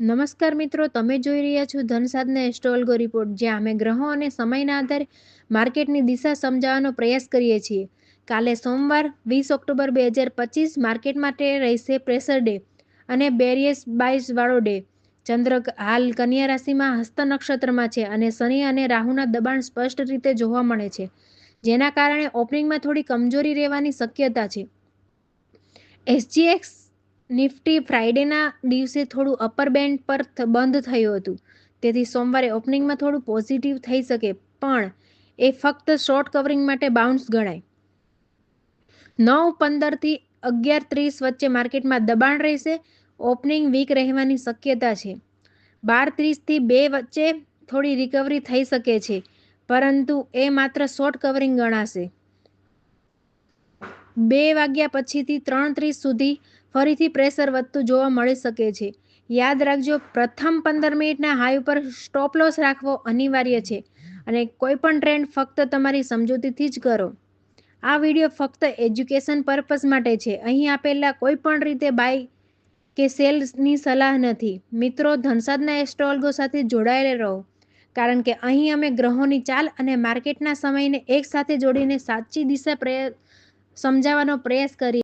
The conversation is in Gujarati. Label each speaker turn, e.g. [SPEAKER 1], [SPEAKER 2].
[SPEAKER 1] નમસ્કાર મિત્રો, તમે જોઈ રહ્યા છો ધનસાધના એસ્ટ્રોલગો રિપોર્ટ જ્યાં અમે ગ્રહો અને સમયના આધારે માર્કેટની દિશા સમજાવવાનો પ્રયાસ કરીએ છીએ. કાલે સોમવાર, વીસ ઓક્ટોબર બે હજાર પચીસ, માર્કેટ માટે રહેશે પ્રેશર ડે અને બેરિયસ બાઈસ વાળો ડે. ચંદ્ર હાલ કન્યા રાશિમાં હસ્ત નક્ષત્રમાં છે અને શનિ અને રાહુના દબાણ સ્પષ્ટ રીતે જોવા મળે છે, જેના કારણે ઓપનિંગમાં થોડી કમજોરી રહેવાની શક્યતા છે. એસજીએક્સ નિફ્ટી ફ્રાઇડેના દિવસે થોડું અપર બેન્ડ પર બંધ થયું હતું. તેથી સોમવારે ઓપનિંગમાં થોડું પોઝિટિવ થઈ શકે, પણ એ ફક્ત શોર્ટ કવરિંગ માટે બાઉન્સ ગણાય. નવ પંદરથી અગિયાર ત્રીસ વચ્ચે માર્કેટમાં દબાણ રહેશે ઓપનિંગ વીક રહેવાની શક્યતા છે. બાર ત્રીસથી બે વચ્ચે થોડી રિકવરી થઈ શકે છે, પરંતુ એ માત્ર શોર્ટ કવરિંગ ગણાશે. બે વાગ્યા પછીથી ત્રણ ત્રીસ સુધી ફરીથી પ્રેશર વધતું જોવા મળી શકે છે. યાદ રાખજો, પ્રથમ પંદર મિનિટના હાઈ ઉપર સ્ટોપ લોસ રાખવો અનિવાર્ય છે અને કોઈ પણ ટ્રેન્ડ ફક્ત તમારી સમજૂતીથી જ કરો. આ વીડિયો ફક્ત એજ્યુકેશન પર્પઝ માટે છે. અહીં આપેલા કોઈ પણ રીતે બાય કે સેલ્સની સલાહ નથી. મિત્રો, ધનસાદના એસ્ટ્રોલગો સાથે જોડાયેલા રહો. કારણ કે અહીં અમે ગ્રહોની ચાલ અને માર્કેટના સમયને એકસાથે જોડીને સાચી દિશા પ્રય સમજાવવાનો પ્રયાસ કરી